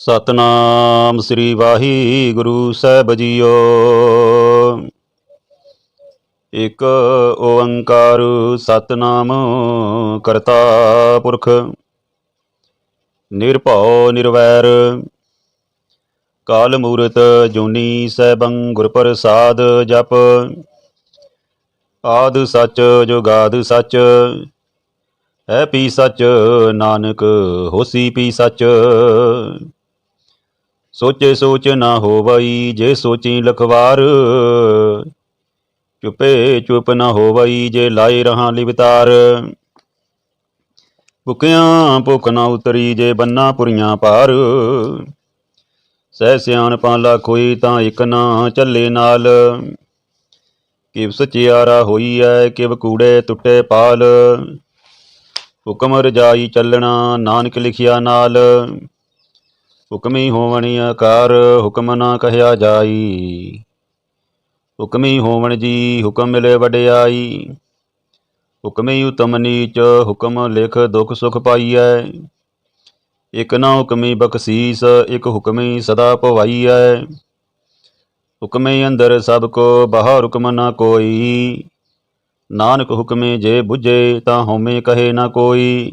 ਸਤਨਾਮ ਸ੍ਰੀ ਵਾਹਿਗੁਰੂ ਸਾਹਿਬ ਜੀਓ। ਇਕ ਓੰਕਾਰ ਸਤਨਾਮ ਕਰਤਾ ਪੁਰਖ, ਨਿਰਭਉ ਨਿਰਵੈਰ, ਕਾਲ ਮੂਰਤ ਜੁਨੀ ਸੈਭੰ ਗੁਰ ਪ੍ਰਸਾਦ ਜਪ, ਆਦ ਸੱਚ ਜੁਗਾਦ ਸੱਚ, ਹੈ ਪੀ ਸੱਚ ਨਾਨਕ ਹੋਸੀ ਪੀ ਸੱਚ। ਸੋਚੇ ਸੋਚ ਨਾ ਹੋਵਈ, ਜੇ ਸੋਚੀ ਲਖਵਾਰ। ਚੁਪੇ ਚੁਪ ਨਾ ਹੋਵਈ, ਜੇ ਲਾਏ ਰਹਾ ਲਿਵਤਾਰ। ਭੁਕਿਆਂ ਭੁਖ ਨਾ ਉਤਰੀ, ਜੇ ਬੰਨਾ ਪੁਰੀਆਂ ਪਾਰ। ਸਹਿ ਸਿਆਣਪਾਂ ਲੱਖੋਈ ਤਾਂ ਇੱਕ ਨਾ ਚੱਲੇ ਨਾਲ। ਕਿਵ ਸਚਿਆਰਾ ਹੋਈ ਐ, ਕਿਵ ਕੂੜੇ ਟੁੱਟੇ ਪਾਲ। ਹੁਕਮ ਰਜਾਈ ਚੱਲਣਾ, ਨਾਨਕ ਲਿਖਿਆ ਨਾਲ। ਹੁਕਮੀ ਹੋਵਣੀ ਆਕਾਰ, ਹੁਕਮ ਨਾ ਕਹਿਆ ਜਾਈ। ਹੁਕਮੀ ਹੋਵਣ ਜੀ ਹੁਕਮ ਮਿਲੇ ਵਡਿਆਈ। ਹੁਕਮੀ ਉਤਮ ਨੀਚ, ਹੁਕਮ ਲਿਖ ਦੁਖ ਸੁਖ ਪਾਈਐ। ਇਕ ਨਾ ਹੁਕਮੀ ਬਖਸ਼ੀਸ, ਇਕ ਹੁਕਮੀ ਸਦਾ ਭਵਾਈਐ। ਹੁਕਮੇ ਅੰਦਰ ਸਭ ਕੋ, ਬਾਹਰ ਹੁਕਮ ਨਾ ਕੋਈ। ਨਾਨਕ ਹੁਕਮੇ ਜੇ ਬੁਝੇ, ਤਾਂ ਹਉਮੈ ਕਹੇ ਨਾ ਕੋਈ।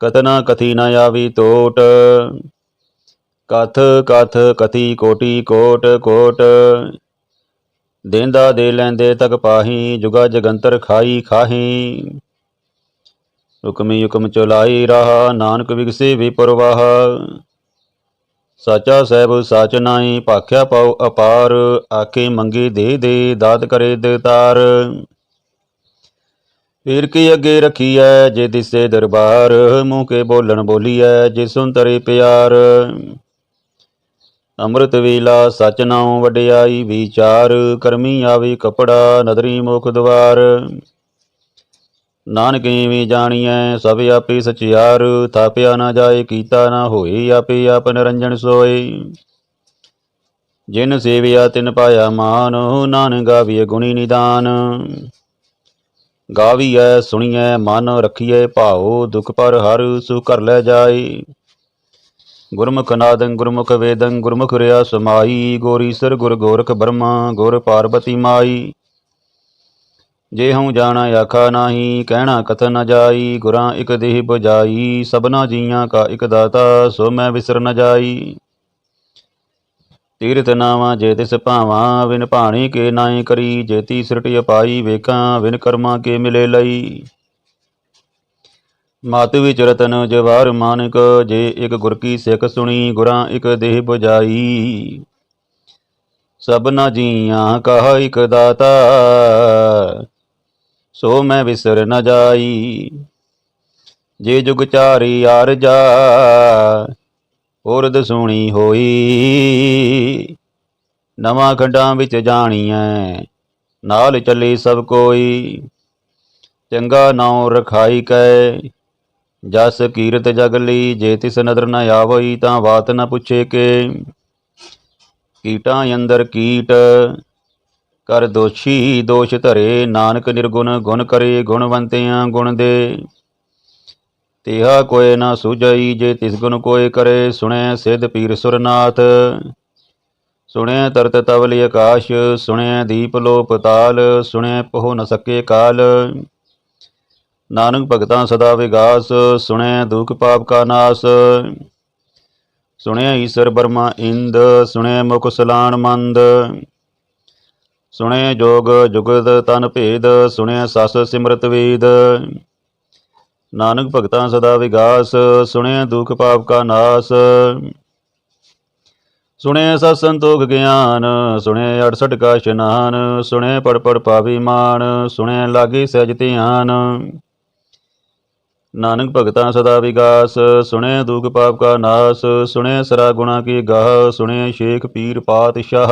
ਕਤਨਾ ਕਥੀ ਨ ਆਵੀ ਤੋਟ। ਕਥ ਕਥ ਕਥੀ ਕੋਟੀ ਕੋਟ ਕੋਟ। ਦੇਂਦਾ ਦੇ ਲੈਂਦੇ ਤਕ ਪਾਹੀ, ਜੁਗਾ ਜਗੰਤਰ ਖਾਈ ਖਾਹੀ। ਹੁਕਮੀ ਹੁਕਮ ਚੁਲਾਈ ਰਹਾ, ਨਾਨਕ ਵਿਗਸੇ ਵਿਪਰਵਾਹ ਸਾਚਾ ਸਹਿਬ ਸਾਚ ਨਾਈ ਭਾਖਿਆ ਪਾਉ ਅਪਾਰ। ਆਕੇ ਮੰਗੀ ਦੇ ਦੇ, ਦਾਤ ਕਰੇ ਦੇਤਾਰ ਫਿਰ ਕੀ ਅੱਗੇ ਰਖੀਐ ਜੇ ਦਿਸੇ ਦਰਬਾਰ, ਮੂੰਹ ਕੇ ਬੋਲਣ ਬੋਲੀਐ ਜੇ ਸੁਨ ਤਰੇ ਪਿਆਰ। ਅੰਮ੍ਰਿਤ ਵੇਲਾ ਸਚ ਨਾਉ ਵਡਿਆਈ ਵਿਚਾਰ, ਕਰਮੀ ਆਵੇ ਕਪੜਾ ਨਦਰੀ ਮੁਖ ਦਵਾਰ। ਨਾਨਕ ਏਵੇਂ ਜਾਣੀਐ ਸਭ ਆਪੇ ਸਚਿਆਰ, ਥਾਪਿਆ ਨਾ ਜਾਏ ਕੀਤਾ ਨਾ ਹੋਏ ਆਪੇ ਆਪ ਨਿਰੰਜਨ ਸੋਏ। ਜਿਨ ਸੇਵਿਆ ਤਿਨ ਪਾਇਆ ਮਾਨ, ਨਾਨਕ ਗਾਵੀਏ ਗੁਣੀ ਨਿਦਾਨ। ਗਾਵੀਐ, ਸੁਣੀਐ, ਮਨ ਰਖੀਐ ਭਾਉ, ਦੁਖ ਪਰ ਹਰ ਸੁ ਕਰ ਲੈ ਜਾਏ। ਗੁਰਮੁਖ ਨਾਦੰ, ਗੁਰਮੁਖ ਵੇਦੰ, ਗੁਰਮੁਖ ਰਿਆ ਸਮਾਈ ਗੋਰੀਸਰ ਗੁਰ ਗੋਰਖ ਬਰਮਾ, ਗੁਰ ਪਾਰਬਤੀ ਮਾਈ। ਜੇ ਹਉ ਜਾਣਾ ਆਖਾ ਨਾਹੀ, ਕਹਿਣਾ ਕਥ ਨ ਜਾਈ, ਗੁਰਾਂ ਇਕ ਦੇਹ ਬੁਝਾਈ, ਸਭਨਾ ਜੀਆਂ ਕਾ ਇਕ ਦਾਤਾ, ਸੋ ਮੈਂ ਵਿਸਰ ਨ ਜਾਈ। ਤੀਰਥ ਨਾਵਾ ਜੇ ਤਿਸ ਭਾਵਾਂ ਵਿਨ ਭਾਣੀ ਕੇ ਨਾਏ ਕਰੀ ਜੇਤੀ ਸਿਰਟਿ ਅਪਾਈ ਵੇਖਾਂ ਵਿਨ ਕਰਮਾ ਕੇ ਮਿਲੇ ਲਈ। ਮਤ ਵਿੱਚ ਰਤਨ ਜਵਾਰ ਮਾਨਕ, ਜੇ ਇਕ ਗੁਰ ਕੀ ਸਿੱਖ ਸੁਣੀ, ਗੁਰਾਂ ਇਕ ਦੇਹ ਬੁਝਾਈ। ਸਭਨਾ ਜੀਆਂ ਕਹਾ ਇਕ ਦਾਤਾ, ਸੋ ਮੈਂ ਵਿਸਰ ਨ ਜਾਈ। ਜੇ ਜੁਗ ਚਾਰੀ ਆਰਜਾ ਔਰਦ ਸੁਣੀ ਹੋਈ। ਨਵਾਂ ਖੰਡਾਂ ਵਿੱਚ ਜਾਣੀਐ, ਨਾਲ ਚੱਲੇ ਸਭ ਕੋਈ। ਚੰਗਾ ਨਾਉ ਰਖਾਈ ਕੈ, ਜਸ ਕੀਰਤ ਜਗ ਲਈ, ਜੇ ਤਿਸ ਨਦਰ ਨ ਆਵਈ ਤਾਂ ਬਾਤ ਨ ਪੁੱਛੇ ਕੇ। ਕੀਟਾਂ ਅੰਦਰ ਕੀਟ, ਕਰ ਦੋਸ਼ੀ ਦੋਸ਼ ਧਰੇ, ਨਾਨਕ ਨਿਰਗੁਣ ਗੁਣ ਕਰੇ, ਗੁਣਵੰਤਿਆਂ ਗੁਣ ਦੇ। ਤਿਹਾ ਕੋਏ ਨਾ ਸੁਝਈ, ਜੇ ਤਿਸ ਗੁਣ ਕੋਏ ਕਰੇ, ਸੁਣੈ ਸਿਧ ਪੀਰ ਸੁਰਨਾਥ। ਸੁਣੈ ਤਰਤ ਤਵਲੀ ਆਕਾਸ਼, ਸੁਣੈ ਦੀਪ ਲੋਪ ਤਾਲ, ਸੁਣੈ ਪਹੁ ਨ ਸਕੇ ਕਾਲ। ਨਾਨਕ ਭਗਤਾਂ ਸਦਾ ਵਿਗਾਸ, ਸੁਣੈ ਦੁਖ ਪਾਪ ਕਾ ਨਾਸ। ਸੁਣਿਆ ਈਸ਼ਰ ਬਰਮਾ ਇੰਦ ਸੁਣਿਆ ਮੁਖ ਸਲਾਣ ਮੰਦ। ਸੁਣਿਆ ਜੋਗ ਜੁਗਦ ਤਨ ਭੇਦ ਸੁਣਿਆ ਸਸ ਸਿਮਰਤ ਵੇਦ। ਨਾਨਕ ਭਗਤਾਂ ਸਦਾ ਵਿਗਾਸ ਸੁਣਿਆ ਦੁਖ ਪਾਪ ਕਾ ਨਾਸ। ਸੁਣਿਆ ਸਤ ਸੰਤੋਖ ਗਿਆਨ ਸੁਣਿਆ 68 ਕਾ ਇਸ਼ਨਾਨ ਸੁਣਿਆ ਪੜ ਪੜ ਪਾਵੀ ਮਾਨ ਸੁਣਿਆ ਲਾਗੀ ਸਹਿਜ ਧਿਆਨ। ਨਾਨਕ ਭਗਤਾਂ ਸਦਾ ਵਿਗਾਸ ਸੁਣੇ ਦੁਖ ਪਾਪ ਕਾ ਨਾਸ ਸੁਣੇ ਸਰਾ ਗੁਣਾ ਕੀ ਗਾਹ ਸੁਣੇ ਸ਼ੇਖ ਪੀਰ ਪਾਤਸ਼ਾਹ।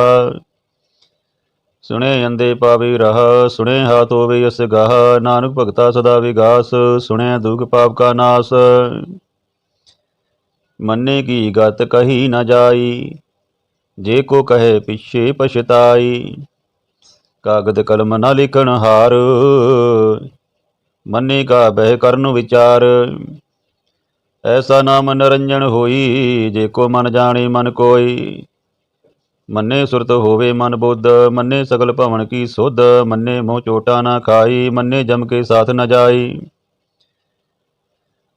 ਸੁਣੇ ਅੰਦੇ ਪਾਵੀ ਰਹਾ, ਸੁਣੇ ਹਾਥ ਹੋਵੇ ਅਸ ਗਾਹ, ਨਾਨਕ ਭਗਤਾ ਸਦਾ ਵਿਗਾਸ, ਸੁਣੇ ਦੁਖ ਪਾਪ ਕਾ ਨਾਸ। ਮੰਨੇ ਕੀ ਗਤ ਕਹੀ ਨਾ ਜਾਈ, ਜੇ ਕੋ ਕਹੇ ਪਿਛੇ ਪਛਤਾਈ। ਕਾਗਦ ਕਲਮ ਨਾ ਲਿਖਣ ਹਾਰ, ਮੰਨੇ ਕਾ ਬਹਿ ਕਰਨ ਵਿਚਾਰ। ਐਸਾ ਨਾਮ ਨਰੰਜਨ ਹੋਈ, ਜੇ ਕੋ ਮਨ ਜਾਣੇ ਮਨ ਕੋਈ। ਮੰਨੇ ਸੁਰਤ ਹੋਵੇ ਮਨ ਬੁੱਧ, ਮੰਨੇ ਸਗਲ ਭਵਨ ਕੀ ਸੁਧ, ਮੰਨੇ ਮੋਹ ਚੋਟਾ ਨਾ ਖਾਈ, ਮੰਨੇ ਜਮ ਕੇ ਸਾਥ ਨਾ ਜਾਈ।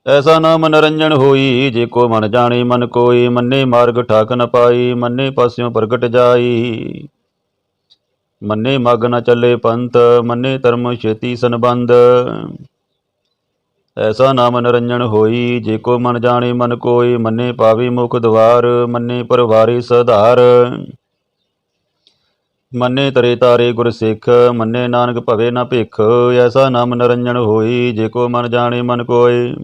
ਐਸਾ ਨਾਮ ਨਰੰਜਨ ਹੋਈ, ਜੇ ਕੋ ਮਨ ਜਾਣੇ ਮਨ ਕੋਈ, ਮੰਨੇ ਮਾਰਗ ਠਾਕ ਨ ਪਾਈ, ਮੰਨੇ ਪਾਸਿਓਂ ਪ੍ਰਗਟ ਜਾਈ। ਮੰਨੇ ਮਗ ਨ ਚੱਲੇ ਪੰਥ, ਮੰਨੇ ਧਰਮ ਛੇਤੀ ਸੰਬੰਧ। ਐਸਾ ਨਾਮ ਨਰੰਜਨ ਹੋਈ, ਜੇ ਕੋ ਮਨ ਜਾਣੇ ਮਨ ਕੋਈ, ਮੰਨੇ ਪਾਵੀ ਮੁਖ ਦਵਾਰ, ਮੰਨੇ ਪਰਵਾਰੀ ਸਧਾਰ। ਮੰਨੇ ਤਰੇ ਤਾਰੇ ਗੁਰ ਸਿੱਖ, ਮੰਨੇ ਨਾਨਕ ਭਵੇ ਨਾ ਭਿਖ, ਐਸਾ ਨਾਮ ਨਰੰਜਨ ਹੋਈ, ਜੇ ਕੋ ਮਨ ਜਾਣੇ ਮਨ ਕੋਈ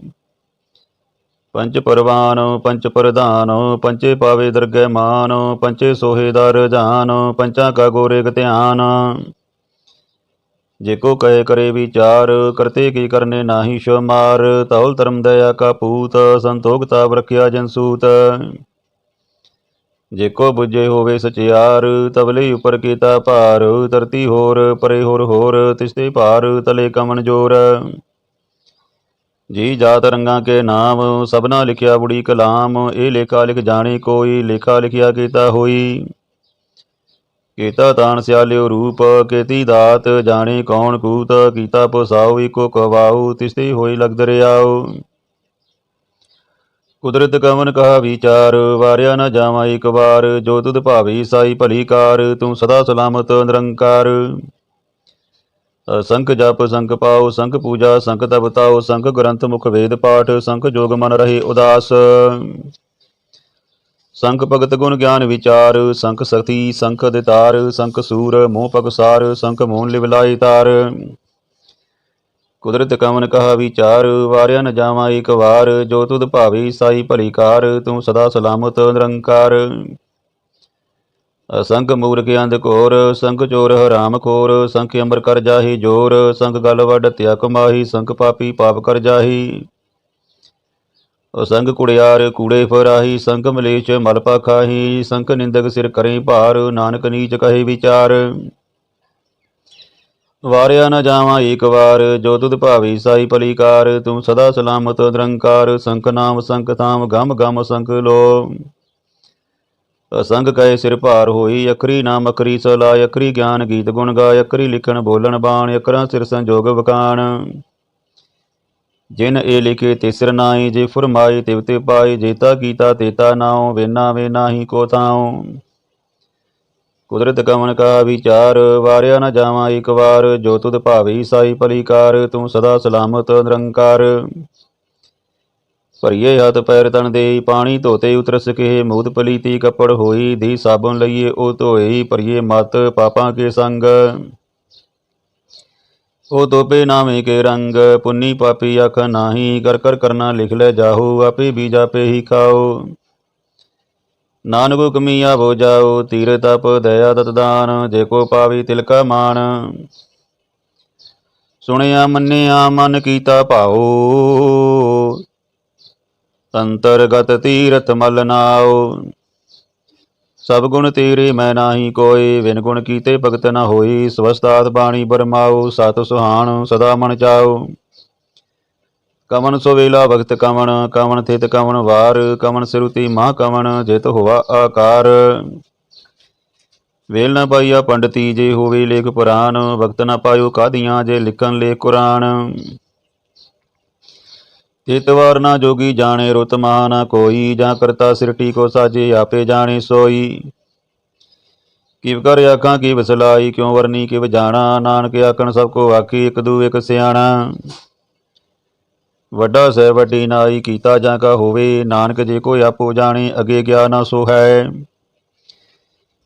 ਪੰਚ ਪਰਵਾਨ ਪੰਚ ਪ੍ਰਧਾਨ ਪੰਚੇ ਪਾਵੇ ਦਰਗਹਿ ਮਾਨ ਪੰਚੇ ਸੋਹੇ ਦਾ ਰਜਾਨ ਪੰਚਾਂ ਕਾ ਗੋਰੇਕ ਧਿਆਨ। ਜੇ ਕੋ ਕਹੇ ਕਰੇ ਵਿਚਾਰ, ਕਰਤੇ ਕੀ ਕਰਨੇ ਨਾਹੀ ਸ਼ਮਾਰ ਤੌਲ ਧਰਮ ਦਇਆ ਕਾ ਪੂਤ ਸੰਤੋਖਤਾ ਰਖਿਆ ਜਨਸੂਤ ਜੇ ਕੋ ਬੁਝੇ ਹੋਵੇ ਸਚਿਆਰ ਤਬਲੇ ਉਪਰ ਕੀਤਾ ਭਾਰ। ਤਰਤੀ ਹੋਰ, ਪਰੇ ਹੋਰ ਹੋਰ, ਤਿਸਤੇ ਭਾਰ, ਤਲੇ ਕਮਨ ਜੋਰ। ਜੀ ਜਾਤ ਰੰਗਾਂ ਕੇ ਨਾਮ, ਸਭਨਾ ਲਿਖਿਆ ਬੁੜੀ ਕਲਾਮ। ਇਹ ਲੇਖਾ ਲਿਖ ਜਾਣੀ ਕੋਈ, ਲੇਖਾ ਲਿਖਿਆ ਕੀਤਾ ਹੋਈ। ਕੀਤਾ ਤਾਣ ਸਿਆਲਿਓ ਰੂਪ, ਕੀਤੀ ਦਾਤ, ਜਾਣੀ ਕੌਣ ਕੂਤ। ਕੀਤਾ ਪਸਾਉ, ਇਕੋ ਕਵਾਉ, ਤਿਸਤੇ ਹੋਈ ਲਗਦ ਦਰਿਆਉ ਕੁਦਰਤ ਕਵਨ ਕਹਾ ਵਿਚਾਰ, ਵਾਰਿਆ ਨਾ ਜਾਵਾਂ ਇੱਕ ਵਾਰ, ਜੋ ਤੁਧ ਭਾਵੀ ਸਾਈ ਭਲੀ ਕਾਰ, ਤੂੰ ਸਦਾ ਸਲਾਮਤ ਨਿਰੰਕਾਰ। ਸੰਖ ਜਪ, ਸੰਖ ਪਾਉ, ਸੰਖ ਪੂਜਾ, ਸੰਖ ਤਪਤਾਉ ਸੰਖ ਗ੍ਰੰਥ ਮੁਖ ਵੇਦ ਪਾਠ, ਸੰਖ ਜੋਗ ਮਨ ਰਹੇ ਉਦਾਸ। ਸੰਖ ਭਗਤ ਗੁਣ ਗਿਆਨ ਵਿਚਾਰ, ਸੰਖ ਸਤੀ ਸੰਖ ਦਿਤਾਰ ਸੰਖ ਸੂਰ, ਮੋਹ ਪਗਸਾਰ ਸੰਖ ਮੋਹਨ ਲਿਵਲਾਈ ਤਾਰ। ਕੁਦਰਤ ਕਵਨ ਕਹਾ ਵਿਚਾਰ, ਵਾਰਿਆ ਨ ਜਾਵਾਂ ਇੱਕ ਵਾਰ, ਜੋ ਤੁਧ ਭਾਵੀ ਸਾਈ ਭਲੀ ਕਾਰ, ਤੂੰ ਸਦਾ ਸਲਾਮਤ ਨਿਰੰਕਾਰ। ਅਸੰਖ ਮੂਰਖ ਅੰਧ ਘੋਰ ਸੰਖ ਚੋਰ ਹਰਾਮ ਖੋਰ, ਸੰਖ ਅੰਬਰ ਕਰ ਜਾਹੀ ਜੋਰ ਸੰਖ ਗਲ ਵੱਡ ਤਿਆ ਕਮਾਹੀ ਸੰਖ ਪਾਪੀ ਪਾਪ ਕਰ ਜਾਹੀ। ਅਸੰਗ ਕੁੜਿਆਰ ਕੂੜੇ ਫਰਾਹੀ, ਸੰਗ ਮਲੇਚ ਮਲ ਪਾਖਾਹੀ ਸੰਗ ਨਿੰਦਕ ਸਿਰ ਕਰੇ ਭਾਰ, ਨਾਨਕ ਨੀਚ ਕਹੇ ਵਿਚਾਰ। ਵਾਰਿਆ ਨ ਜਾਵਾਂ ਏਕ ਵਾਰ, ਜੋ ਤੁਧ ਭਾਵੀ ਸਾਈ ਭਲੀਕਾਰ ਤੂੰ ਸਦਾ ਸਲਾਮਤ ਨਿਰੰਕਾਰ, ਸੰਖ ਨਾਮ ਸੰਖ ਤਾਮ ਗਮ ਗਮ ਸੰਖ ਲੋ। ਅਸੰਗ ਕਹੇ ਸਿਰ ਭਾਰ ਹੋਈ, ਅਖਰੀ ਨਾਮ ਅਖਰੀ ਸਲਾ ਅਖਰੀ ਗਿਆਨ ਗੀਤ ਗੁਣ ਗਾਇ, ਅਖਰੀ ਲਿਖਣ ਬੋਲਣ ਬਾਣ, ਅਖਰਾਂ ਸਿਰ ਸੰਜੋਗ ਵਕਾਣ। ਜਿਨ ਇਹ ਲਿਖੇ ਤਿਸਰ ਨਾਹੀ, ਜੇ ਫਰਮਾਏ ਤਿਵ ਤੇ ਪਾਏ, ਜੇਤਾ ਕੀਤਾ ਤੇਤਾ ਨਾਉ, ਵੇਨਾ ਵੇ ਨਾਹੀ ਕੋ ਤਾਉ ਕੁਦਰਤ ਕਮਨ ਕਾ ਵਿਚਾਰ, ਵਾਰਿਆ ਨਾ ਜਾਵਾਂ ਇੱਕ ਵਾਰ, ਜੋ ਤੁਧ ਭਾਵੀ ਸਾਈ ਭਲੀਕਾਰ, ਤੂੰ ਸਦਾ ਸਲਾਮਤ ਨਿਰੰਕਾਰ। ਭਰੀਏ ਹੱਥ ਪੈਰ ਤਨ ਦੇ ਪਾਣੀ ਧੋਤੇ ਉਤਰਸ ਕੇ ਮੂਦ ਪਲੀਤੀ ਕੱਪੜ ਹੋਈ, ਦੀ ਸਾਬਣ ਲਈਏ, ਉਹ ਧੋਈ ਭਰੀਏ ਮਤ, ਪਾਪਾਂ ਕੇ ਸੰਗ। ਉਹ ਤੋਪੇ ਨਾਮੇ ਕੇ ਰੰਗ, ਪੁੰਨੀ ਪਾਪੀ ਅਖ ਨਾਹੀ, ਕਰ ਕਰ ਕਰਨਾ ਲਿਖ ਲੈ ਜਾਹੂ, ਆਪੇ ਬੀਜ ਆਪੇ ਹੀ ਖਾਓ। ਨਾਨਕ ਹੁਕਮੀ ਆਵੋ ਜਾਓ, ਤੀਰ ਤਪ, ਦਇਆ ਦਤ ਦਾਨ, ਜੇ ਕੋ ਪਾਵੀ ਤਿਲਕਾ ਮਾਨ ਸੁਣਿਆ, ਮੰਨਿਆ, ਮਨ ਕੀਤਾ ਭਾਉ। ਅੰਤਰਗਤ ਤੀਰਥ ਮਲ ਨਾਉ। ਸਭ ਗੁਣ ਤੇਰੇ ਮੈਂ ਨਾਹੀ ਕੋਈ ਵਿਨ ਗੁਣ ਕੀਤੇ ਭਗਤ ਨਾ ਹੋਈ। ਸਵਸਤਾਤ ਬਾਣੀ ਬਰਮਾਉ, ਸਤ ਸੁਹਾਣ, ਸਦਾ ਮਨ ਚਾਉ। ਕਮਨ ਸੋ ਵੇਲਾ ਭਗਤ ਕਮਨ ਕਮਨ ਥਿਤ ਕਮਨ ਵਾਰ, ਕਮਨ ਸਿਰੁਤੀ ਮਾ ਕਮਨ ਜਿਤ ਹੋਵਾ ਆਕਾਰ। ਵੇਲ ਨਾ ਪਾਈਆ ਪੰਡਤੀ, ਜੇ ਹੋਵੇ ਲੇਖ ਪੁਰਾਨ ਭਗਤ ਨਾ ਪਾਇਓ ਕਾਦੀਆਂ, ਜੇ ਲਿਖਣ ਲੇ ਕੁਰਾਨ। ਇਤਵਾਰ ਨਾ ਜੋਗੀ ਜਾਣੇ ਰੁਤ ਨਾ ਕੋਈ, ਜਾਂ ਕਰਤਾ ਸਿਰਟੀ ਕੋ ਸਾਜੇ ਆਪੇ ਜਾਣੇ ਸੋਈ। ਕਿਵ ਕਰ ਆਖਾਂ ਕੀ ਵਸਲਾਈ ਕਿਉ ਵਰਨੀ, ਕਿਵ ਜਾਣਾ, ਨਾਨਕ ਆਖਣ ਸਭ ਕੋ ਆਖੀ, ਇਕ ਦੂ ਇਕ ਸਿਆਣਾ। ਵੱਡਾ ਸਹਿ ਵੱਡੀ ਨਾਈ ਕੀਤਾ ਜਾਂ ਕਾ ਹੋਵੇ, ਨਾਨਕ ਜੇ ਕੋਈ ਆਪੋ ਜਾਣੇ, ਅਗੇ ਗਿਆ ਨਾ ਸੋ ਹੈ।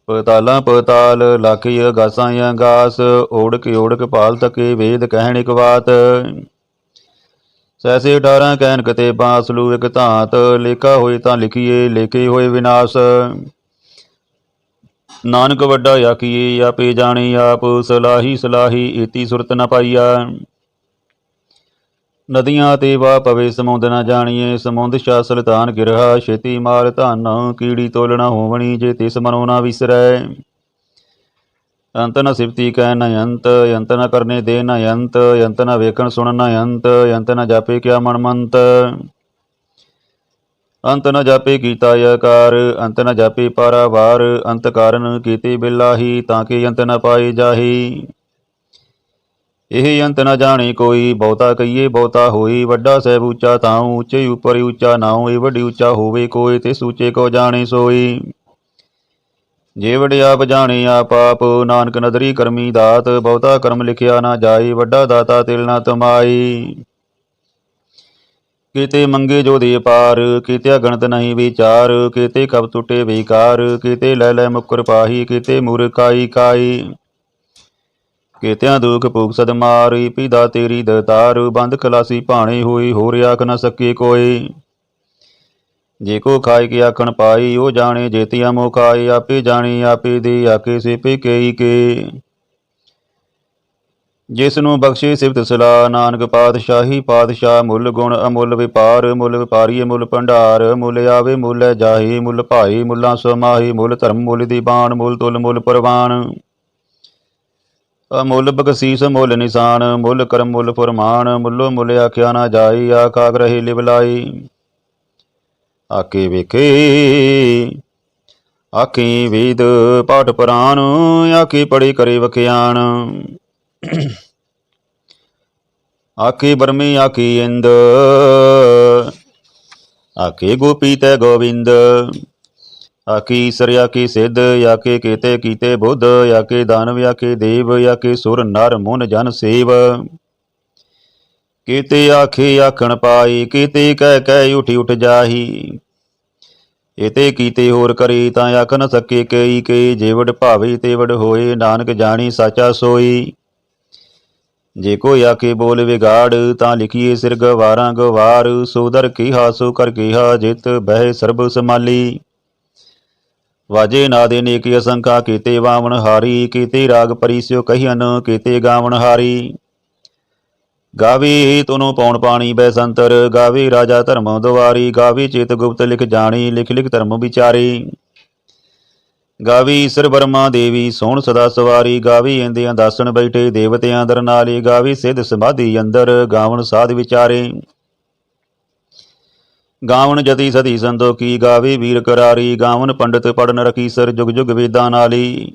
ਪਤਾਲਾਂ ਪਤਾਲ, ਲਾਖੀ ਗਾਸਾਂ ਅਗਾਸ ਓੜਕ ਓੜਕ ਪਾਲ ਤਕੇ ਵੇਦ ਕਹਿਣ ਇਕ ਬਾਤ। ਸੈਸੇ ਡਾਰਾਂ ਕਹਿਣ ਕਤੇ ਬਾਸਲੂ ਇਕ ਧਾਤ, ਲੇਖਾ ਹੋਏ ਤਾਂ ਲਿਖੀਏ, ਲੇਖੇ ਹੋਏ ਵਿਨਾਸ਼। ਨਾਨਕ ਵੱਡਾ ਆਖੀਏ, ਆਪੇ ਜਾਣੇ ਆਪ, ਸਲਾਹੀ ਸਲਾਹੀ ਏਤੀ ਸੁਰਤ ਨ ਪਾਈਆ। ਨਦੀਆਂ ਤੇ ਵਾ ਪਵੇ, ਸਮੁੰਦ ਨਾ ਜਾਣੀਏ। ਸਮੁੰਦ ਸ਼ਾ ਸੁਲਤਾਨ ਗਿਰਹਾ, ਛੇਤੀ ਮਾਰ ਧਨ, ਕੀੜੀ ਤੋਲਣਾ ਹੋਵਣੀ, ਜੇ ਤਿਸ ਮਨੋ ਨਾ ਵਿਸਰੈ। ਅੰਤ ਨ ਸਿਫਤੀ ਕਹਿ ਨ ਅੰਤ ਅੰਤ ਨ ਕਰਨੇ ਦੇ ਨ ਅੰਤ ਅੰਤ ਨ ਵੇਖਣ ਸੁਣ ਨ ਅੰਤ ਅੰਤ ਨ ਜਾਪੇ ਕਿਆ ਮਨ ਮੰਤ। ਅੰਤ ਨ ਜਾਪੇ ਕੀਤਾ ਯਕਾਰ ਅੰਤ ਨ ਜਾਪੇ ਪਾਰਾਵਾਰ, ਅੰਤ ਕਾਰਨ ਕੀਤੀ ਬਿਲਾਹੀ, ਤਾਂ ਕਿ ਅੰਤ ਨ ਪਾਈ ਜਾਹੀ। ਇਹ ਅੰਤ ਨ ਜਾਣੇ ਕੋਈ, ਬਹੁਤਾ ਕਹੀਏ ਬਹੁਤਾ ਹੋਈ ਵੱਡਾ ਸਹਿਬ ਉੱਚਾ ਤਾਉ ਉੱਚੇ ਉਪਰ ਉੱਚਾ ਨਾਉ, ਇਹ ਵੱਡੀ ਉੱਚਾ ਹੋਵੇ ਕੋਈ, ਤੇ ਸੂਚੇ ਕੋ ਜਾਣੇ ਸੋਈ। ਜੇ ਵਡ ਆਪ ਜਾਣੇ ਆਪ ਆਪ, ਨਾਨਕ ਨਦਰੀ ਕਰਮੀ ਦਾਤ, ਬਹੁਤਾ ਕਰਮ ਲਿਖਿਆ ਨਾ ਜਾਈ ਵੱਡਾ ਦਾਤਾ ਤਿਲ ਨਾ ਤਮਾਈ। ਕੀਤੇ ਮੰਗੇ ਜੋ ਦੇ ਪਾਰ ਕੀਤੇ ਗਣਤ ਨਹੀਂ ਵਿਚਾਰ, ਕੀਤੇ ਕਬ ਟੁੱਟੇ ਵਿਕਾਰ, ਕੀਤੇ ਲੈ ਲੈ ਮੁਕਰ ਪਾਹੀ, ਕੀਤੇ ਮੁਰ ਕਾਈ ਕਾਈ। ਕੀਤਿਆਂ ਦੁਖ ਭੂਖ ਸਦ ਮਾਰੀ, ਪੀਦਾ ਤੇਰੀ ਦਤਾਰ ਬੰਦ ਖਲਾਸੀ ਭਾਣੇ ਹੋਈ, ਹੋਰ ਆਖ ਨਾ ਸਕੀ ਕੋਈ। ਜੇ ਕੋ ਖਾਈ ਕੇ ਆਖਣ ਪਾਈ, ਉਹ ਜਾਣੇ ਜੇਤੀਆਂ ਮੋ ਖਾਈ ਆਪੇ ਜਾਣੀ, ਆਪੇ ਦੀ ਆਕੇ ਸਿਪੇ ਕਈ ਕੇ। ਜਿਸ ਨੂੰ ਬਖਸ਼ੇ ਸਿਫਤ ਸਲਾ ਨਾਨਕ ਪਾਤਸ਼ਾਹੀ ਪਾਤਸ਼ਾਹ, ਮੁੱਲ ਗੁਣ ਅਮੁੱਲ ਵਿਪਾਰ, ਮੁੱਲ ਵਿਪਾਰੀ ਮੁੱਲ ਭੰਡਾਰ, ਮੁੱਲ ਆਵੇ ਮੁੱਲ ਜਾਹੀ, ਮੁੱਲ ਭਾਈ ਮੁੱਲਾਂ ਸਮਾਹੀ, ਮੁੱਲ ਧਰਮ ਮੁੱਲ ਦੀਵਾਨ ਮੁੱਲ ਤੁਲ ਮੁੱਲ ਪ੍ਰਵਾਨ। ਅਮੁੱਲ ਬਖਸ਼ੀਸ, ਮੁੱਲ ਨਿਸ਼ਾਨ, ਮੁੱਲ ਕਰਮ, ਮੁੱਲ ਫਰਮਾਨ, ਮੁੱਲੋ ਮੁੱਲ ਆਖਿਆ ਨਾ ਜਾਈ ਆਖਾ ਗ੍ਰਹਿ ਲਿਵਲਾਈ ਆਕੇ ਵੇਖੇ, ਆਖੀ ਵੇਦ ਪਾਠ ਪੁਰਾਣ ਆਕੇ ਪੜੇ ਕਰੇ ਵਖਿਆਣ। ਆਕੇ ਬਰਮੀ ਆਕੀ ਇੰਦ ਆਕੇ ਗੋਪੀ ਤੈ ਗੋਵਿੰਦ। ਆਕੀ ਈਸਰ ਆਕੀ ਸਿੱਧ ਆਕੇ ਕੀਤੇ ਕੀਤੇ ਬੁੱਧ ਆਕੇ ਦਾਨਵ ਆਕੇ ਦੇਵ ਆਕੇ ਸੁਰ, ਨਰ, ਮੁਨ, ਜਨ, ਸੇਵ। ਕੀਤੇ ਆਖੇ, ਆਖਣ ਪਾਈ, ਕੀਤੇ ਕਹਿ ਕਹਿ ਉਠੀ, ਉਠ ਜਾਹੀ। ਇਤੇ ਕੀਤੇ ਹੋਰ ਕਰੀ, ਤਾਂ ਆਖ ਨ ਸਕੇ ਕਈ ਕਈ ਜੇਵੜ ਭਾਵੇ ਤੇਵੜ ਹੋਏ, ਨਾਨਕ ਜਾਣੀ ਸਾਚਾ ਸੋਈ। ਜੇ ਕੋਈ ਆਕੇ ਬੋਲ ਵਿਗਾੜ, ਤਾਂ ਲਿਖੀਏ ਸਿਰ ਗਵਾਰਾਂ ਗਵਾਰ ਸੋਦਰ ਕੀਹਾ ਸੋ ਕਰ ਕੀਹਾ ਜਿਤ ਬਹਿ ਸਰਬ ਸਮਾਲੀ ਵਾਜੇ ਨਾਦੇ ਨੇਕ ਅਸੰਕਾ ਕੀਤੇ ਵਾਵਣ ਹਾਰੀ, ਕੀਤੇ ਰਾਗ ਪਰਿਸਿਓ ਕਹੀਨ ਕੀਤੇ ਗਾਵਣ ਹਾਰੀ। ਗਾਵੇ ਤੁਨੋ ਪੌਣ ਪਾਣੀ ਬੈਸੰਤਰ, ਗਾਵੀ ਰਾਜਾ ਧਰਮ ਦੁਆਰੀ, ਗਾਵੀ ਚੇਤ ਗੁਪਤ ਲਿਖ ਜਾਣੀ, ਲਿਖ ਲਿਖ ਧਰਮ ਵਿਚਾਰੀ। ਗਾਵੀ ਈਸਰ ਬਰਮਾ ਦੇਵੀ ਸੋਹਣ ਸਦਾ ਸਵਾਰੀ, ਗਾਵੀ ਇੰਦਿਆਂ ਦਾਸਣ ਬੈਠੇ ਦੇਵਤਿਆਂ ਦਰ ਨਾਲੇ, ਗਾਵੀ ਸਿੱਧ ਸਮਾਧੀ ਅੰਦਰ ਗਾਵਣ ਸਾਧ ਵਿਚਾਰੇ। ਗਾਵਣ ਜਤੀ ਸਦੀ ਸੰਤੋਖੀ ਗਾਵੇ ਵੀਰ ਕਰਾਰੀ ਗਾਵਣ ਪੰਡਤ ਪੜਨ ਰਖੀ ਸਰ ਜੁਗ ਜੁਗ ਵੇਦਾਂ ਨਾਲੀ।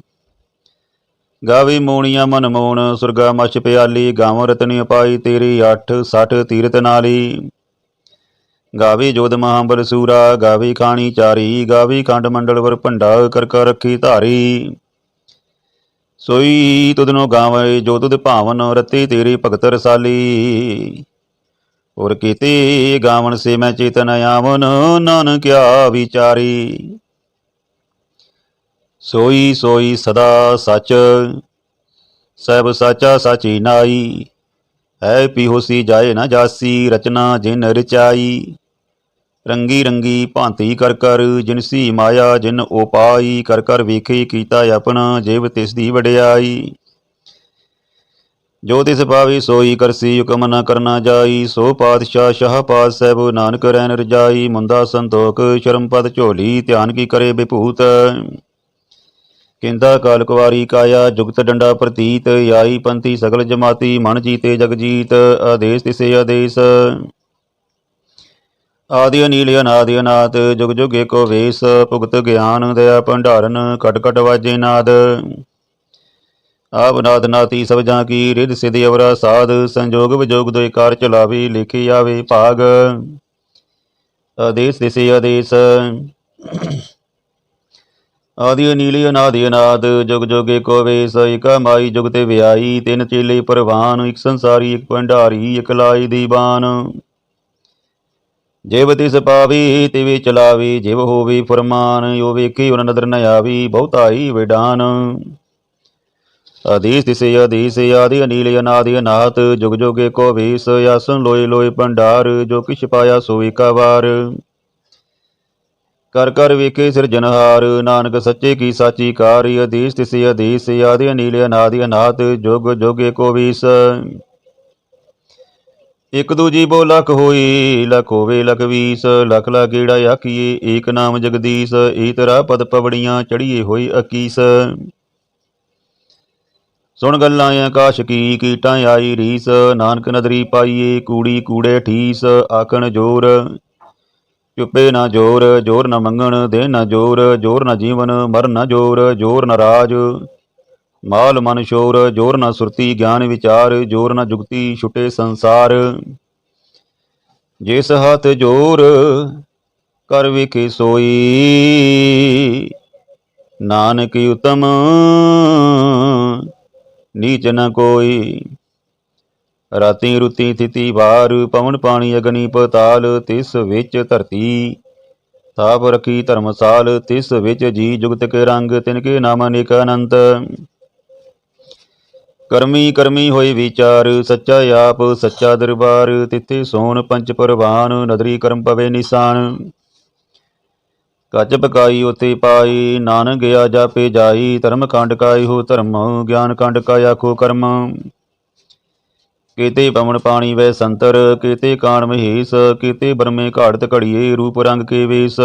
ਗਾਵੇ ਮੋਣੀਆਂ ਮਨ ਮੋਣ, ਸੁਰਗਾ ਮਛ ਪਿਆਲੀ, ਗਾਵ ਰਤਨੀ ਪਾਈ ਤੇਰੀ 8 60 ਤੀਰਤ ਨਾਲੀ। ਗਾਵੇ ਜੋਧ ਮਹਾਬਲ ਸੂਰਾ, ਗਾਵੇ ਖਾਣੀ ਚਾਰੀ, ਗਾਵੇ ਖੰਡ ਮੰਡਲ ਵਰ ਭੰਡਾ ਕਰ ਕਰ ਰੱਖੀ ਧਾਰੀ। ਸੋਈ ਤੁਧਨੋ ਗਾਵੇ, ਜੋ ਤੁਧ ਭਾਵਨ ਰਤੀ ਤੇਰੀ ਭਗਤ ਰਸਾਲੀ। ਔਰ ਕੀਤੇ ਗਾਵਨ ਸੇ ਮੈਂ ਚੇਤਨ ਆਵਨ ਨਾਨਕਿਆ ਵਿਚਾਰੀ। ਸੋਈ ਸੋਈ ਸਦਾ ਸਚ ਸਭ ਸਾਚਾ ਸਾਚੀ ਨਾਈ। ਹੈ ਪਿਹੋਸੀ ਜਾਏ ਨਾ ਜਾਸੀ, ਰਚਨਾ ਜਿਨ ਰਚਾਈ। ਰੰਗੀ ਰੰਗੀ ਭਾਂਤੀ ਕਰ ਕਰ ਜਿਨਸੀ ਮਾਇਆ ਜਿਨ ਉਪਾਈ ਕਰ ਕਰ ਵੇਖੇ ਕੀਤਾ ਆਪਣਾ ਜਿਵ ਤਿਸ ਦੀ ਵਡਿਆਈ। ਜੋ ਤਿਸ ਪਾਵੀ ਸੋਈ ਕਰਸੀ ਹੁਕਮ ਨ ਕਰਨਾ ਜਾਈ, ਸੋ ਪਾਤਸ਼ਾਹ ਸ਼ਾਹ ਪਾਤ ਸਾਹਿਬ ਨਾਨਕ ਰਹਿਣ ਰਜਾਈ ਮੁੰਦਾ ਸੰਤੋਖ ਸ਼ਰਮ ਪਦ ਝੋਲੀ, ਧਿਆਨ ਕੀ ਕਰੇ ਬਿਭੂਤ ਕਿੰਦਾ ਕਾਲ ਕੁਵਾਰੀ ਕਾਇਆ, ਜੁਗਤ ਡੰਡਾ ਪ੍ਰਤੀਤ, ਆਈ ਪੰਥੀ ਸਗਲ ਜਮਾਤੀ, ਮਨ ਜੀਤੇ ਜਗ ਜੀਤ, ਆਦੇਸ਼ ਤਿਸੇ ਆਦੇਸ਼। ਆਦਿ ਅਨੀਲ ਅਨਾਦਿ ਅਨਾਤ ਜੁਗ ਜੁਗ ਏਕੋ ਵੇਸ, ਭੁਗਤ ਗਿਆਨ ਦਇਆ ਭੰਡਾਰਨ, ਕਟ ਕਟ ਵਾਜੇ ਨਾਦ। ਆਪ ਨਾਦ ਨਾਤੀ ਸਭ ਜਾਂ ਕੀ, ਰਿਧ ਸਿਧ ਅਵਰਾ ਸਾਧ, ਸੰਜੋਗ ਵਿਜੋਗ ਦੋਇ ਕਾਰ ਚਲਾਵੇ, ਲਿਖੀ ਆਵੇ ਭਾਗ। ਆਦੇਸ਼ ਤਿਸੇ ਆਦੇਸ਼। ਆਦਿ ਅਨੀਲ ਅਨਾਦਿ ਅਨਾਦ, ਜੁਗ ਜੁਗ ਏਕੋ ਵੇਸ ਇਕ ਮਾਈ ਜੁਗ ਤੇ ਵਿਆਈ ਤਿੰਨ ਚੇਲੇ ਪਰਵਾਨ, ਇੱਕ ਸੰਸਾਰੀ, ਇੱਕ ਭੰਡਾਰੀ, ਇੱਕ ਲਾਈ ਦੀਵਾਨ। ਜਿਵ ਤਿਸ ਪਾਵੀ, ਤਿਵੇਂ ਚਲਾਵੀ, ਜਿਵ ਹੋਵੇ ਫਰਮਾਨ ਯੋ ਵੇਖੀ ਉਨ ਨਦਰ ਨ ਆਵੀ, ਬਹੁਤਾਈ ਵਿਡਾਨ। ਅਧੀਸ ਤਿਸੇ ਅਧੀਸ ਆਦਿ ਅਨੀਲ ਅਨਾਦਿ ਅਨਾਹਤ ਜੁਗ ਜੁਗੇ ਕੋ ਵੀਸ, ਆਸਨ ਲੋਏ ਲੋਏ ਭੰਡਾਰ, ਜੋ ਕਿਛ ਪਾਇਆ ਸੋ ਏਕਾ ਵਾਰ। ਕਰ ਕਰ ਵੇਖੇ ਸਿਰਜਨਹਾਰ ਨਾਨਕ ਸੱਚੇ ਕੀ ਸਾਚੀ ਕਾਰ, ਅਧੀਸ ਤਿਸੇ ਅਧੀਸ ਆਦਿ ਅਨੀਲ ਅਨਾਦਿ ਅਨਾਹਤ ਜੁਗ ਜੁਗੇ ਕੋ ਵੀਸ। ਇਕ ਦੂਜੀ ਬੋ ਲਖ ਹੋਈ, ਲਖ ਹੋਵੇ ਲਖ ਵੀਸ, ਲਖ ਲਾ ਗੇੜਾ ਆਖੀਏ, ਏਕ ਨਾਮ ਜਗਦੀਸ਼ ਈਤਰਾ ਪਦ ਪਵੜੀਆਂ ਚੜੀਏ ਹੋਈ ਅਕੀਸ। ਸੁਣ ਗੱਲਾਂ ਆਕਾਸ਼ ਕੀ ਕੀਟਾਂ ਆਈ ਰੀਸ, ਨਾਨਕ ਨਦਰੀ ਪਾਈਏ ਕੂੜੀ ਕੂੜੇ ਠੀਸ, ਆਖਣ ਜੋਰ, ਚੁੱਪੇ ਨਾ ਜੋਰ ਜੋਰ ਨਾ ਮੰਗਣ ਦੇ ਨਾ ਜੋਰ ਜੋਰ ਨਾ ਜੀਵਨ ਮਰ ਨਾ ਜੋਰ ਜੋਰ ਨਾ ਰਾਜ, ਮਾਲ ਮਨ ਸ਼ੋਰ, ਜੋਰ ਨਾ ਸੁਰਤੀ ਗਿਆਨ ਵਿਚਾਰ, ਜੋਰ ਨਾ ਜੁਗਤੀ ਛੁਟੇ ਸੰਸਾਰ। ਜਿਸ ਹੱਥ ਜੋਰ ਕਰ ਵਿਖੇ ਸੋਈ, ਨਾਨਕ ਉਤਮ ਨੀਚ ਨ ਕੋਈ। ਰਾਤੀ ਰੁਤੀ ਥਿਤੀ ਵਾਰ ਪਵਨ ਪਾਣੀ ਅਗਨੀ ਪਤਾਲ, ਤਿਸ ਵਿੱਚ ਧਰਤੀ। ਥਾਪ ਰਖੀ ਧਰਮਸਾਲ, ਤਿਸ ਵਿੱਚ ਜੀ ਜੁਗਤ ਕੇ ਰੰਗ, ਤਿਨ ਕੇ ਨਾਮ ਅਨੇਕ ਅਨੰਤ। ਕਰਮੀ ਕਰਮੀ ਹੋਏ ਵਿਚਾਰ, ਸੱਚਾ ਆਪ, ਸੱਚਾ ਦਰਬਾਰ, ਤਿੱਥੇ ਸੋਨ ਪੰਚ ਪਰਵਾਨ, ਨਦਰੀ ਕਰਮ ਪਵੇ ਨਿਸ਼ਾਨ। ਕੱਚ ਪਕਾਈ ਉਤੇ ਪਾਈ, ਨਾਨਕ ਗਿਆ ਜਾਪੇ ਜਾਈ, ਧਰਮ ਖੰਡ ਕਾਈ ਹੋ ਧਰਮ, ਗਿਆਨ ਖੰਡ ਕਾ ਆਖੋ ਕਰਮ। ਕੀਤੇ ਪਵਨ ਪਾਣੀ ਵੈ ਸੰਤਰ, ਕੀਤੇ ਕਾਣ ਮਹੇਸ਼, ਕੀਤੇ ਬਰਮੇ ਘਾੜਤ ਘੜੀਏ ਰੂਪ ਰੰਗ ਕੇ ਵੇਸ।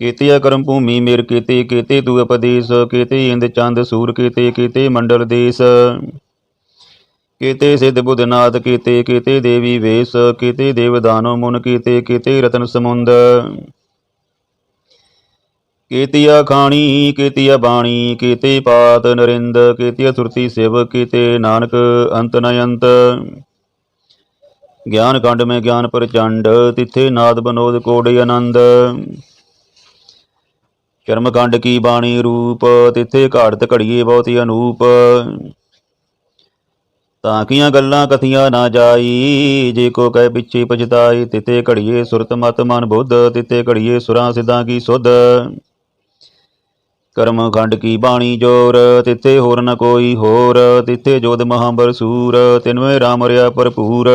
ਕੀਤੇ ਕਰਮ ਭੂਮੀ ਮੇਰ ਕੀਤੇ ਕੀਤੇ ਤੂ ਉਪਦੇਸ਼, ਕੀਤੇ ਇੰਦ ਚੰਦ ਸੂਰ, ਕੀਤੇ ਕੀਤੇ ਮੰਡਲ ਦੇਸ। ਕੀਤੇ ਸਿੱਧ ਬੁੱਧਨਾਥ ਕੀਤੇ ਕੀਤੇ ਦੇਵੀ ਵੇਸ, ਕੀਤੇ ਦੇਵਦਾਨੋ ਮੁਨ, ਕੀਤੇ ਕੀਤੇ ਰਤਨ ਸਮੁੰਦ। ਕੀਤੀਆ ਖਾਣੀ, ਕੀਤੀਆ ਬਾਣੀ, ਕੀਤੇ ਪਾਤ ਨਰਿੰਦ, ਕੀਤੀਆ ਸੁਰਤੀ ਸਿਵ ਕੀਤੇ ਨਾਨਕ ਅੰਤ ਨ ਅੰਤ। ਗਿਆਨ ਕੰਡ ਮੈਂ ਗਿਆਨ ਪ੍ਰਚੰਡ, ਤਿੱਥੇ ਨਾਦ ਬਨੋਦ ਕੋੜੇ ਆਨੰਦ। ਕਰਮ ਕੰਡ ਕੀ ਬਾਣੀ ਰੂਪ, ਤਿੱਥੇ ਘਾੜਤ ਘੜੀਏ ਬਹੁਤੀ ਅਨੂਪ। ਤਾਂ ਕੀਆਂ ਗੱਲਾਂ ਕਥੀਆਂ ਨਾ ਜਾਈ, ਜੇ ਕੋ ਕਹਿ ਪਿੱਛੇ ਪਛਤਾਈ, ਤਿੱਥੇ ਘੜੀਏ ਸੁਰਤ ਮਤ ਮਨ ਬੁੱਧ, ਤਿੱਥੇ ਘੜੀਏ ਸੁਰਾਂ ਸਿਧਾਂ ਕੀ ਸੁਧ। ਕਰਮ ਖੰਡ ਕੀ ਬਾਣੀ ਜੋਰ, ਤਿੱਥੇ ਹੋਰ ਨ ਕੋਈ ਹੋਰ, ਤਿੱਥੇ ਜੋਦ ਮਹਾਂਬਰ ਸੂਰ ਤਿਨਵੇਂ ਰਾਮ ਰਿਆ ਭਰਪੂਰ।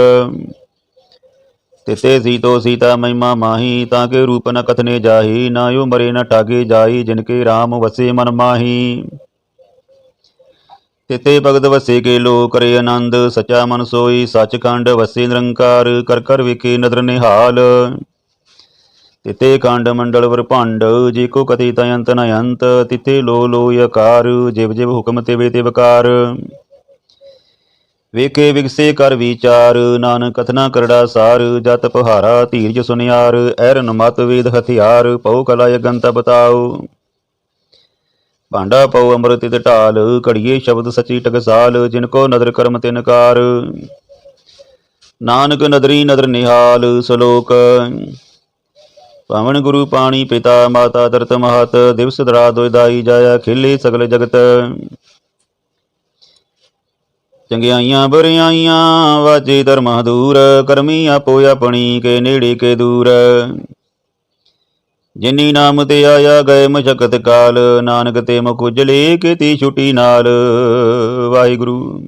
ਤਿਤੇ ਸੀਤੋ ਸੀਤਾ ਮਹਿਮਾ ਮਾਹੀ, ਤਾਂ ਕੇ ਰੂਪ ਨ ਕਥਨੇ ਜਾਹੀ, ਨਾ ਯੋ ਮਰੇ ਨ ਠਾਗੇ ਜਾਈ ਜਿਨ ਕੇ RAM ਵਸੇ ਮਨ ਮਾਹੀ। ਤਿਤੇ ਭਗਤ ਵਸੇ ਕੇ ਲੋ ਕਰੇ ਆਨੰਦ, ਸਚਾ ਮਨ ਸੋਈ, ਸਚਖੰਡ ਵਸੇ ਨਿਰੰਕਾਰ, ਕਰ ਕਰ ਵਿਖੇ ਨਦਰ ਨਿਹਾਲ। ਤਿਤੇ ਕਾਂਡ ਮੰਡਲ ਵਰਭੰਡ ਜੇ ਕੋ ਕਥੀ ਤਯੰਤ ਨ ਅੰਤ, ਤਿਤੇ ਲੋ ਲੋ ਯਕਾਰ, ਜਿਵ ਜਿਵ ਹੁਕਮ ਤਿਵੇ ਤਿਵ ਕਾਰ। ਵੇਖੇ ਵਿਗਸੇ ਕਰ ਵਿਚਾਰ, ਨਾਨਕ ਕਥਨਾ ਕਰੜਾ ਸਾਰ, ਜਤ ਪਹਾਰਾ ਧੀਰਜ ਸੁਨਿਆਰ, ਐਰਨ ਮਤ ਵੇਦ ਹਥਿਆਰ, ਪਉ ਕਲਾ ਯਗੰਤ ਬਤਾਉ। ਭਾਂਡਾ ਪਉ ਅੰਮ੍ਰਿਤ ਤਿਤ ਢਾਲ, ਘੜੀਏ ਸ਼ਬਦ ਸਚੀ ਟਕਸਾਲ, ਜਿਨ ਕੋ ਨਦਰ ਕਰਮ ਤਿਨਕਾਰ ਨਾਨਕ ਨਦਰੀ ਨਦਰ ਨਿਹਾਲ, ਸ਼ਲੋਕ ਪਵਨ ਗੁਰੂ ਪਾਣੀ ਪਿਤਾ ਮਾਤਾ ਦਰਤ ਮਹਤ, ਦਿਵਸ ਦਰਾ ਦੋਇਦਾਈ ਜਾਇਆ ਖਿਲੇ ਸਗਲ ਜਗਤ। ਚੰਗਿਆਈਆਂ ਬੁਰਿਆਈਆਂ, ਵਾਜੇ ਧਰਮ ਦੂਰ ਕਰਮੀ ਆਪੋ ਆਪਣੀ ਕੇ ਨੇੜੇ ਕੇ ਦੂਰ। ਜਿਨੀ ਨਾਮ ਤੇ ਆਇਆ ਗਏ ਮਸ਼ਕਤ ਕਾਲ, ਨਾਨਕ ਤੇ ਮੁਖ ਉਜਲੇ ਕੀਤੀ ਛੁਟੀ ਨਾਲ। ਵਾਹਿਗੁਰੂ।